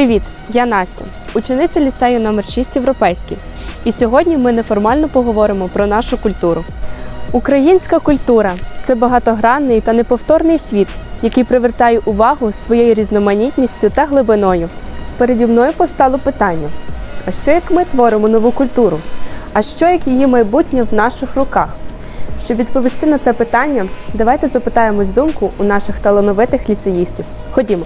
Привіт! Я Настя, учениця ліцею номер 6 Європейський. І сьогодні ми неформально поговоримо про нашу культуру. Українська культура це багатогранний та неповторний світ, який привертає увагу своєю різноманітністю та глибиною. Переді мною постало питання: а що як ми творимо нову культуру? А що як її майбутнє в наших руках? Щоб відповісти на це питання, давайте запитаємось думку у наших талановитих ліцеїстів. Ходімо.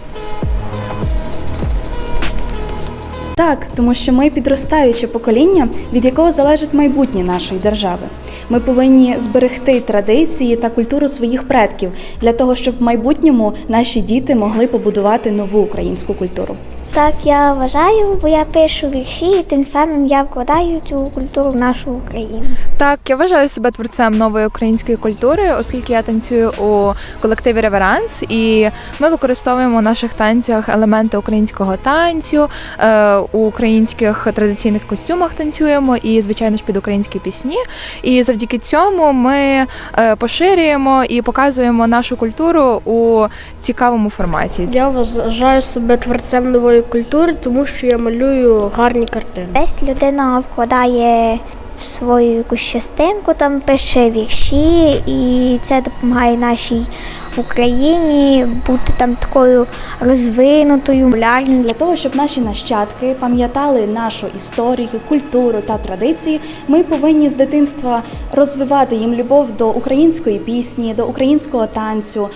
Так, тому що ми підростаюче покоління, від якого залежить майбутнє нашої держави. Ми повинні зберегти традиції та культуру своїх предків для того, щоб в майбутньому наші діти могли побудувати нову українську культуру. Так я вважаю, бо я пишу вірші, і тим самим я вкладаю цю культуру в нашу Україну. Так, я вважаю себе творцем нової української культури, оскільки я танцюю у колективі Реверанс, і ми використовуємо в наших танцях елементи українського танцю, е, у українських традиційних костюмах танцюємо і, звичайно ж, під українські пісні. І завдяки цьому ми е, поширюємо і показуємо нашу культуру у цікавому форматі. Я вважаю себе творцем нової культури, тому що я малюю гарні картини. Десь людина вкладає в свою якусь частинку, там пише вірші, і це допомагає нашій Україні бути там такою розвинутою, популярною. Для того, щоб наші нащадки пам'ятали нашу історію, культуру та традиції, ми повинні з дитинства розвивати їм любов до української пісні, до українського танцю,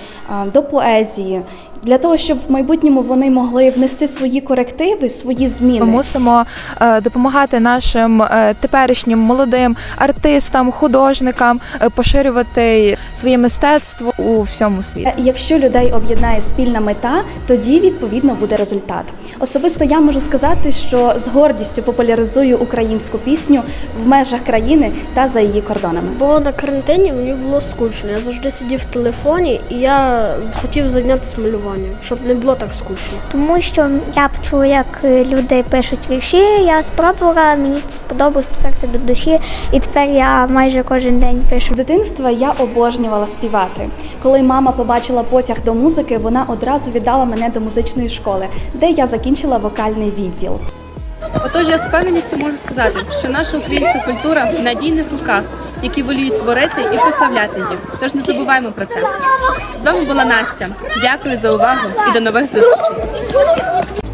до поезії. Для того, щоб в майбутньому вони могли внести свої корективи, свої зміни. Ми мусимо е, допомагати нашим е, теперішнім молодим артистам, художникам е, поширювати своє мистецтво у всьому світі. Е, Якщо людей об'єднає спільна мета, тоді відповідно буде результат. Особисто я можу сказати, що з гордістю популяризую українську пісню в межах країни та за її кордонами. Бо на карантині мені було скучно. Я завжди сидів в телефоні і я захотів зайнятися малюванням, щоб не було так скучно. Тому що я почула, як е, люди пишуть вірші, я спробувала, мені це сподобалось, тепер це до душі, і тепер я майже кожен день пишу. З дитинства я обожнювала співати. Коли мама побачила потяг до музики, вона одразу віддала мене до музичної школи, де я закінчила вокальний відділ. Отож, я з певністю можу сказати, що наша українська культура в надійних руках, які воліють творити і прославляти її. Тож не забуваємо про це. З вами була Настя. Дякую за увагу і до нових зустрічей.